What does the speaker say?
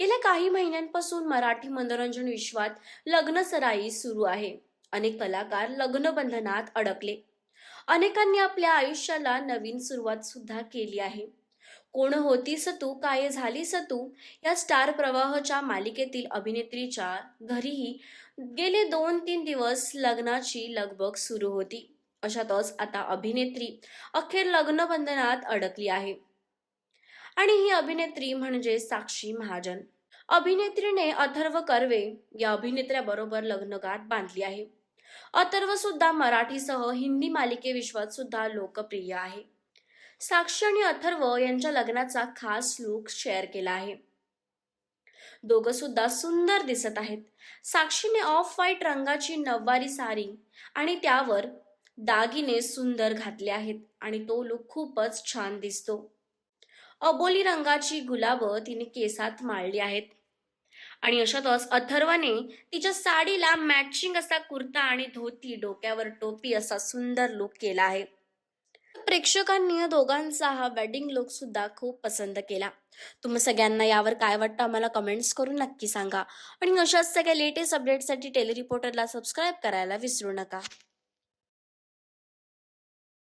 गेल्या काही महिन्यांपासून मराठी मनोरंजन विश्वात लग्न सराई सुरू आहे. अनेक कलाकार लग्न बंधनात अडकले. अनेकांनी आपल्या आयुष्याला नवीन सुरुवात सुद्धा केली आहे. कोण होती सतू काय झाली सतू या स्टार प्रवाहच्या मालिकेतील अभिनेत्रीच्या घरीही गेले दोन तीन दिवस लग्नाची लगबग सुरू होती. अशातच आता अभिनेत्री अखेर लग्न बंधनात अडकली आहे. आणि ही अभिनेत्री म्हणजे साक्षी महाजन. अभिनेत्रीने अथर्व कर्वे या अभिनेत्र्याबरोबर लग्नगाठ बांधली आहे. अथर्व सुद्धा मराठीसह हिंदी मालिके विश्वात सुद्धा लोकप्रिय आहे. साक्षी आणि अथर्व यांच्या लग्नाचा खास लुक शेअर केला आहे. दोघं सुद्धा सुंदर दिसत आहेत. साक्षीने ऑफ व्हाईट रंगाची नववारी सारी आणि त्यावर दागिने सुंदर घातले आहेत आणि तो लुक खूपच छान दिसतो. अबोली रंगाची गुलाबं तिने केसात माळली आहेत. आणि अशातच अथर्वने तिच्या साडीला मॅचिंग असा कुर्ता आणि धोती डोक्यावर टोपी असा सुंदर लुक केला आहे. प्रेक्षकांनी या दोघांचा हा वेडिंग लुक सुद्धा खूप पसंत केला. तुम्ही सगळ्यांना यावर काय वाटतं आम्हाला कमेंट्स करून नक्की सांगा. आणि अशाच सगळ्या लेटेस्ट अपडेटसाठी टेली रिपोर्टरला सबस्क्राईब करायला विसरू नका.